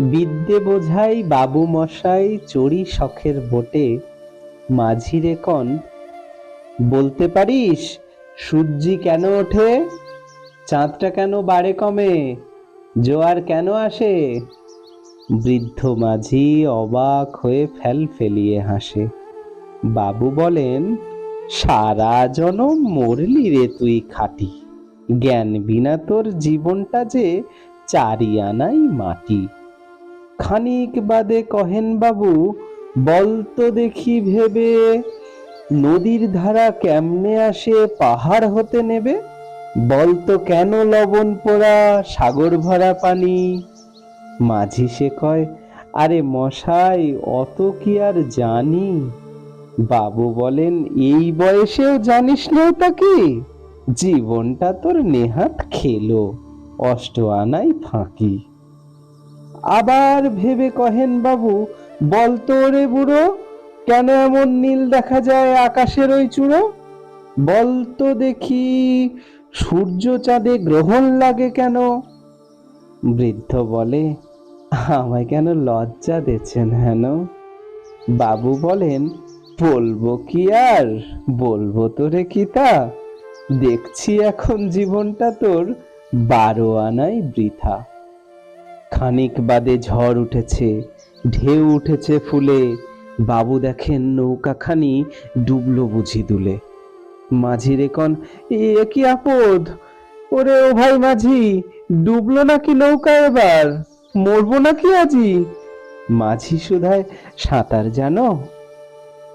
বিদ্যে বোঝাই বাবু মশাই চড়ি শখের বোটে। মাঝিরে কন, বলতে পারিস সূর্যি কেন ওঠে? চাঁদটা কেন বাড়ে কমে? জোয়ার কেন আসে? বৃদ্ধ মাঝি অবাক হয়ে ফেল ফেলিয়ে হাসে। বাবু বলেন সারা জনম মরলি রে তুই খাটি। জ্ঞান বিনা তোর জীবনটা যে চারি আনাই মাটি। খানিক বাদে কহেন বাবু বলতো দেখি ভেবে, নদীর ধারা কেমনে আসে পাহাড় হতে নেবে? বলতো কেন লবণ পোড়া সাগর ভরা পানি? মাঝি সে কয়, আরে মশাই, অত কি আর জানি? বাবু বলেন, এই বয়সেও জানিস না ওটা কি? জীবনটা তোর নেহাত খেলো, অষ্ট আনাই ফাঁকি। আবার ভেবে কহেন বাবু বলতো রে বুড়ো, কেন এমন নীল দেখা যায় আকাশের ওই চূড়ো? বলতো দেখি, সূর্য চাঁদে গ্রহণ লাগে কেন? বৃদ্ধ বলে, আমায় কেন লজ্জা দিচ্ছেন হেন? বাবু বলেন বলব কি আর? বলব তো রে কিতা দেখছি এখন জীবনটা তোর বারো আনাই বৃথা। খানিক বাদে ঝড় উঠেছে, ঢেউ উঠেছে ফুলে, বাবু দেখেন নৌকাখানি ডুবলো বুঝি দুলে। মাঝি রেকন এ কি আপদ? ওরে ও ভাই মাঝি, ডুবলো নাকি নৌকা এবার? মরবো নাকি আজি? মাঝি সুধায়, সাঁতার জানো?